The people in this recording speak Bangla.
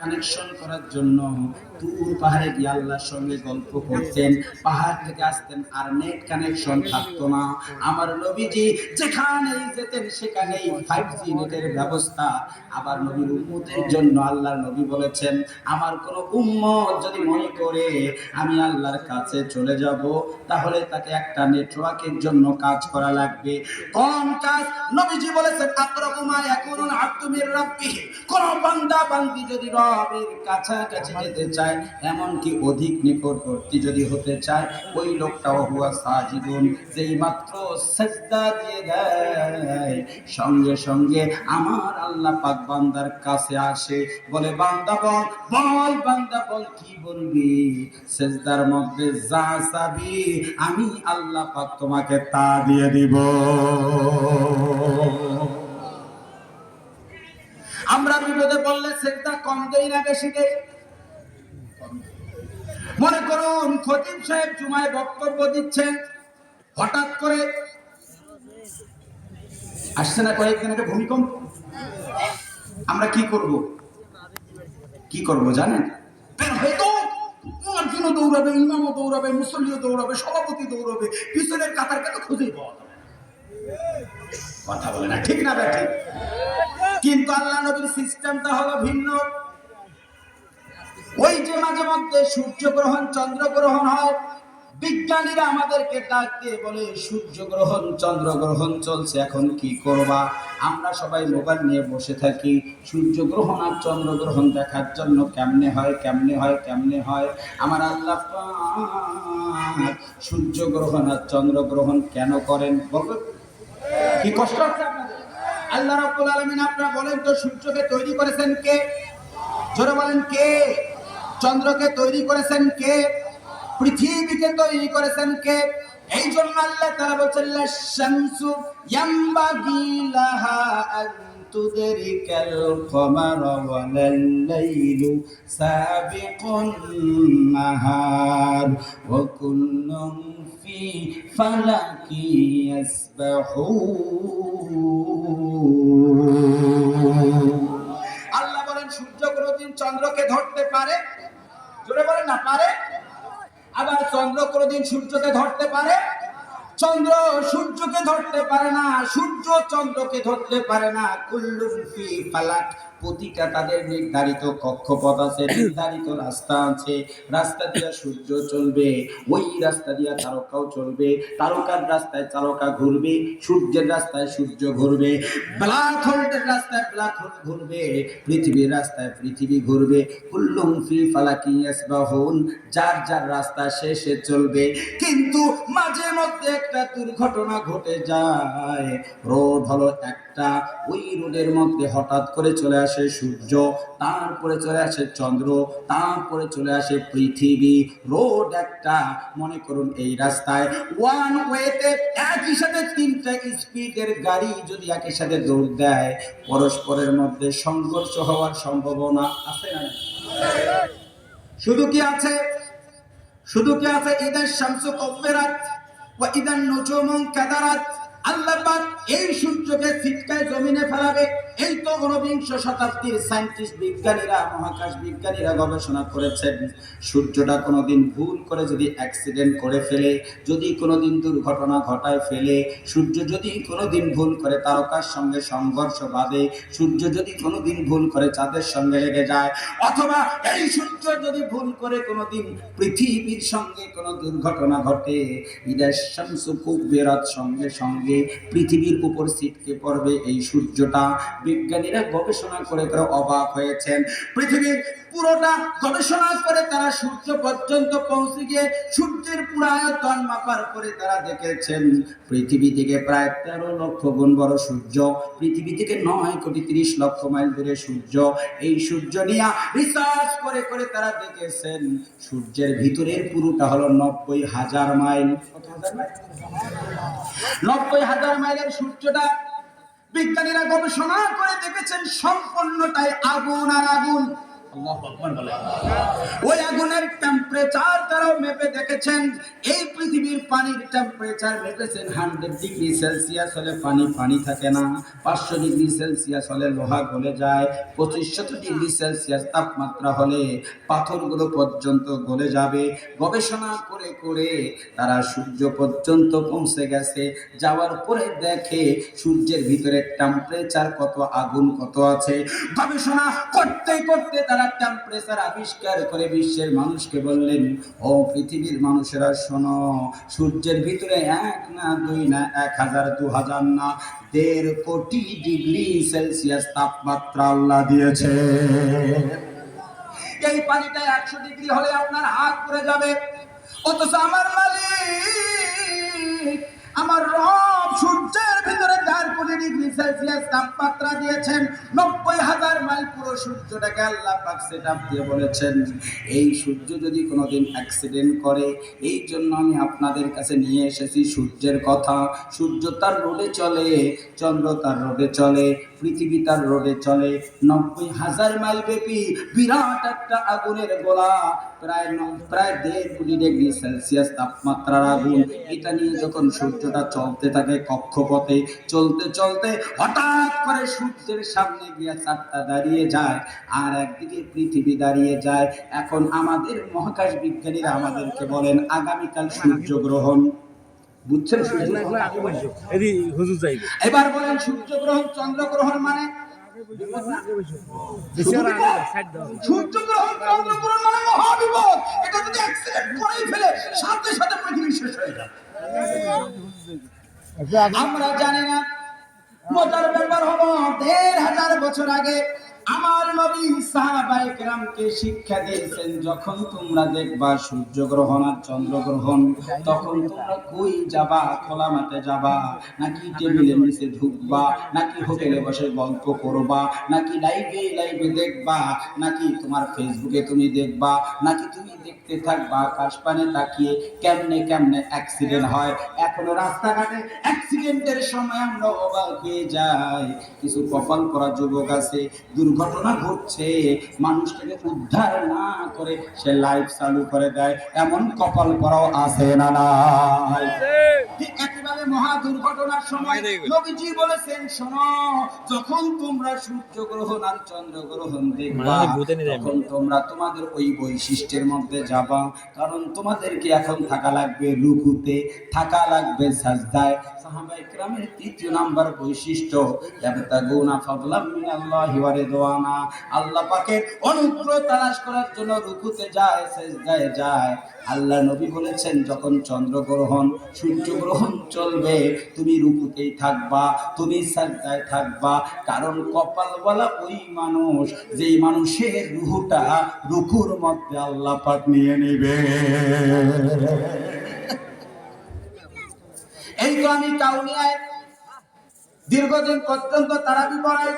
কানেকশন করার জন্য তুর পাহাড়ে গিয়ে আল্লাহর সঙ্গে গল্প করতেন। পাহাড় থেকে আসতেন, আর নেট কানেকশন থাকতো না। আমার নবীজি যেখানেই যেতেন, সেখানেই ফাইভ জি নেটের ব্যবস্থা। আবার নবীর উম্মতের জন্য আল্লাহর নবী বলেছেন, আমার কোন উম্মত যদি মনে করে আমি আল্লাহর কাছে চলে যাব, তাহলে তাকে একটা নেটওয়ার্কের জন্য কাজ করা লাগবে। কম কাজ? নবীজি বলেছেন আক্রমা ইয়াকুনুল আব্দু মির রাব্বিহি কোন বান্দা বান্দি যদি রবের কাছাকাছি যেতে চায়, এমনকি অধিক নিকটবর্তী যদি হতে চায়, ওই লোকটা হুয়া সাজিদুন, যেই মাত্র সেজদা দিয়ে দেয়। সঙ্গে সঙ্গে আমার আল্লাহ পাক বান্দার কাছে আসে, বলে, বান্দা বল বল, বান্দা বল, কি বলবি? সেজদার মধ্যে যা চাবি, আমি আল্লাহ পাক তোমাকে তা দিয়ে দিব আমরা বিপদে পড়লে সেজদা কম দেই না বেশি দেই মনে করুন, খতিব সাহেব জুমায় বক্তব্য দিচ্ছেন, হঠাৎ করে আসছে না কয়েকদিন একটা ভূমিকম্প? আমরা কি করব? কি করব জানেন? তো দৌড়াবে, ইমামও দৌড়াবে, মুসল্লিও দৌড়াবে, সভাপতি দৌড়াবে, পিছনের কাতারকে তো খুঁজেই পাওয়া কথা বলে না, ঠিক না ব্যাঠিক কিন্তু আল্লাহ নবীর সিস্টেমটা হলো ভিন্ন। মাঝে মধ্যে সূর্য গ্রহণ চন্দ্র গ্রহণ হয়। বিজ্ঞানীরা আমাদেরকে ডাক দিয়ে বলে সূর্য গ্রহণ চন্দ্র গ্রহণ চলছে, এখন কি করবা? আমরা সবাই মোবাইল নিয়ে বসে থাকি। সূর্য গ্রহণ আর চন্দ্র গ্রহণ দেখার জন্য কেমনে হয় কেমনে হয় কেমনে হয়? আমার আল্লাহ পাক সূর্য গ্রহণ আর চন্দ্র গ্রহণ কেন করেন কি কষ্ট হচ্ছে আল্লাহ রাব্বুল আলামিন আপনারা বলেন তো, সূর্যকে তৈরি করেছেন কে? জোরে বলেন কে? চন্দ্রকে তৈরি করেছেন কে? পৃথিবীকে তৈরি করেছেন কে? এই জন্য আল্লাহ তাআলা বলছেন শামসু ইয়ামবাগি লাহা কমার ওয়ালাল লাইলু সাবিকুন নাহার ওয়া কুল্লুম ফি ফালাকি ইয়াসবাহুন। আল্লাহ বলেন, সূর্য কোনদিন চন্দ্রকে ধরতে পারে জোরে বলেন না, পারে? আবার চন্দ্র কোনোদিন সূর্যকে ধরতে পারে? চন্দ্র সূর্যকে ধরতে পারে না, সূর্য চন্দ্রকে ধরতে পারে না। কুল্লুফি পালাক প্রতিটা তাদের নির্ধারিত কক্ষপথ আছে, নির্ধারিত রাস্তা আছে। রাস্তা দিয়ে সূর্য চলবে, ওই রাস্তা দিয়ে তারকাও চলবে। তারকার রাস্তায় তারকা ঘুরবে, সূর্যের রাস্তায় সূর্য ঘুরবে। ব্ল্যাক হোলের রাস্তায় ব্ল্যাক হোল ঘুরবে, পৃথিবীর রাস্তায় পৃথিবী ঘুরবে। কুল্লুম ফি ফালাকি ইয়াসবাহুন, যার যার রাস্তা শেষে চলবে। কিন্তু মাঝে মধ্যে একটা দুর্ঘটনা ঘটে যায়। রোড হলো একটা, ওই রোডের মধ্যে হঠাৎ করে চলে সূর্য, তারপরে চলে আসে চন্দ্র, তারপরে চলে আসে পৃথিবী। রোড একটা, মনে করুন এই রাস্তায়। ওয়ান ওয়েতে একই সাথে তিনটা স্পিডের গাড়ি যদি একই সাথে দৌড় দেয়, পরস্পরের মধ্যে সংঘর্ষ হওয়ার সম্ভাবনা আছে না শুধু কি আছে? শুধু কি আছে? ঈদের শামসু কব্বেরাত ওয়া ইদান নুজুমুন কাদারাত। আল্লাহ এই সূর্যকে ছিটকায় জমিনে ফেলাবে। এই তো ঊনবিংশ শতাব্দীর সায়েন্টিস্ট বিজ্ঞানীরা, মহাকাশ বিজ্ঞানীরা গবেষণা করেছেন, সূর্যটা কোনোদিন ভুল করে যদি অ্যাক্সিডেন্ট করে ফেলে, যদি কোনোদিন দুর্ঘটনা ঘটায় ফেলে, সূর্য যদি কোনোদিন ভুল করে তারকার সঙ্গে সংঘর্ষ বাঁধে, সূর্য যদি কোনোদিন ভুল করে চাঁদের সঙ্গে লেগে যায়, অথবা এই সূর্য যদি ভুল করে কোনোদিন পৃথিবীর সঙ্গে কোনো দুর্ঘটনা ঘটে শামসু কুব্বেরাত সঙ্গে সঙ্গে পৃথিবীর উপর ছিটকে পড়বে এই সূর্যটা। বিজ্ঞানীরা গবেষণা করে করে অবাক হয়েছেন। পৃথিবীর পুরোটা গবেষণা করে তারা সূর্য পর্যন্ত পৌঁছে গিয়ে সূর্যের পুরো আয়তন মাপার করে তারা দেখেছেন। পৃথিবী থেকে প্রায় তেরো লক্ষ গুণ বড় সূর্য, পৃথিবী থেকে নয় কোটি তিরিশ লক্ষ মাইল দূরে সূর্য। এই সূর্য নিয়ে রিসার্চ করে করে তারা দেখেছেন। সূর্যের ভিতরের পুরোটা হলো নব্বই হাজার মাইল। কত হাজার মাইল? নব্বই হাজার মাইলের সূর্যটা বিজ্ঞানীরা গবেষণা করে দেখেছেন সম্পূর্ণটাই আগুন আর আগুন। ওই আগুনের টেম্পারেচার তারাও মেপে দেখেছেন, এই পৃথিবীর পানির টেম্পারেচার মেপেছেন হান্ড্রেড ডিগ্রি সেলসিয়াস হলে পানি পানি থাকে না। পাঁচশো ডিগ্রি সেলসিয়াস হলে লোহা গলে যায়। ডিগ্রি সেলসিয়াস তাপমাত্রা হলে পাথরগুলো পর্যন্ত গলে যাবে। গবেষণা করে করে তারা সূর্য পর্যন্ত পৌঁছে গেছে। যাওয়ার পরে দেখে সূর্যের ভিতরে টেম্পারেচার কত, আগুন কত আছে। গবেষণা করতে করতে তারা টেম্পারেচার আবিষ্কার করে বিশ্বের মানুষকে বললেন, ও পৃথিবীর মানুষেরা, শোনো, সূর্যের ভিতরে এক না দুই না এক হাজার দু হাজার না, দেড় কোটি ডিগ্রি সেলসিয়াস তাপমাত্রা আল্লাহ দিয়েছে। এই পানিটা একশো ডিগ্রি হলে আপনার হাত পড়ে যাবে। অথচ আমার মালিক, আমার রব সূর্যের ভিতরে রোডে চলে, চন্দ্র তার রোডে চলে, পৃথিবী তার রোডে চলে। নব্বই হাজার মাইল ব্যাপী বিরাট একটা আগুনের গোলা, প্রায় প্রায় দেড় কোটি ডিগ্রি সেলসিয়াস তাপমাত্রার আগুন। এটা নিয়ে যখন সূর্যটা চলতে থাকে কক্ষপথে, চলতে চলতে চলতে হঠাৎ করে সূর্যের সামনে গিয়ে চারটা দাঁড়িয়ে যায় আর একদিকে পৃথিবী দাঁড়িয়ে যায়। এখন আমাদের মহাকাশ বিজ্ঞানীরা আমাদেরকে বলেন আগামীকাল সূর্য গ্রহণ। বুঝছেন এবার বলেন সূর্য গ্রহণ চন্দ্র গ্রহণ মানে? সূর্য গ্রহণ চন্দ্র গ্রহণ মানে মহাবিপদ। এটা যদি অ্যাক্সিডেন্ট করেই ফেলে সাথে সাথে পৃথিবী শেষ হয়ে যাবে। আমরা জানি না মজার ব্যাপার হলো দেড় হাজার বছর আগে আমার নবী সাহাবায়ে কেরামকে শিক্ষা দিয়েছেন, যখন তোমরা দেখবা সূর্য গ্রহণ আর চন্দ্র গ্রহণ তখন তোমরা কই যাবা? খোলা মাঠে যাবা? নাকি নিচে ঢুকবা? নাকি হোটেলে বসে গল্প করবা? নাকি লাইভে লাইভে দেখবা? নাকি তোমার ফেসবুকে তুমি দেখবা? নাকি তুমি দেখতে থাকবা আকাশ পানে তাকিয়ে? কেমনে কেমনে অ্যাক্সিডেন্ট হয়? এখনও রাস্তাঘাটে অ্যাক্সিডেন্টের সময় আমরা অবাক হয়ে যাই। কিছু কপাল করা যুবক আছে দুর্ঘটনা ঘটছে মানুষটাকে উদ্ধার না করে সে লাইফ চালু করে দেয়। এমন কপাল করাও আছে না নাই? ঠিক মহা দুর্ঘটনার সময়। নবীজি বলেছেন শোনো যখন তোমরা সূর্য গ্রহণ আর চন্দ্র গ্রহণ দেখবা। তখন তোমরা তোমাদের ওই বৈশিষ্ট্যের মধ্যে যাবা। কারণ তোমাদেরকে এখন থাকা লাগবে রুকুতে থাকা লাগবে সাজদায়। সাহাবায়ে কেরামের তৃতীয় নাম্বার বৈশিষ্ট্য ইয়াবতাগুনা ফাদলাম মিনাল্লাহি ওয়া রিদওয়ানা। আল্লাহ পাকের অনুগ্রহ তালাশ করার জন্য রুকুতে যায় সাজদায় যায়। আল্লাহ নবী বলেছেন যখন চন্দ্রগ্রহণ সূর্যগ্রহণ চলবে তুমি রুকুতেই থাকবা, তুমি সাজদায় থাকবা, কারণ কপালওয়ালা ওই মানুষ, যেই মানুষের রুহুটা রুকুর মধ্যে আল্লাহ পাক নিয়ে নেবে। এই তো আমি কাউনিয়ায় দীর্ঘদিন পর্যন্ত তারাবি পড়াই।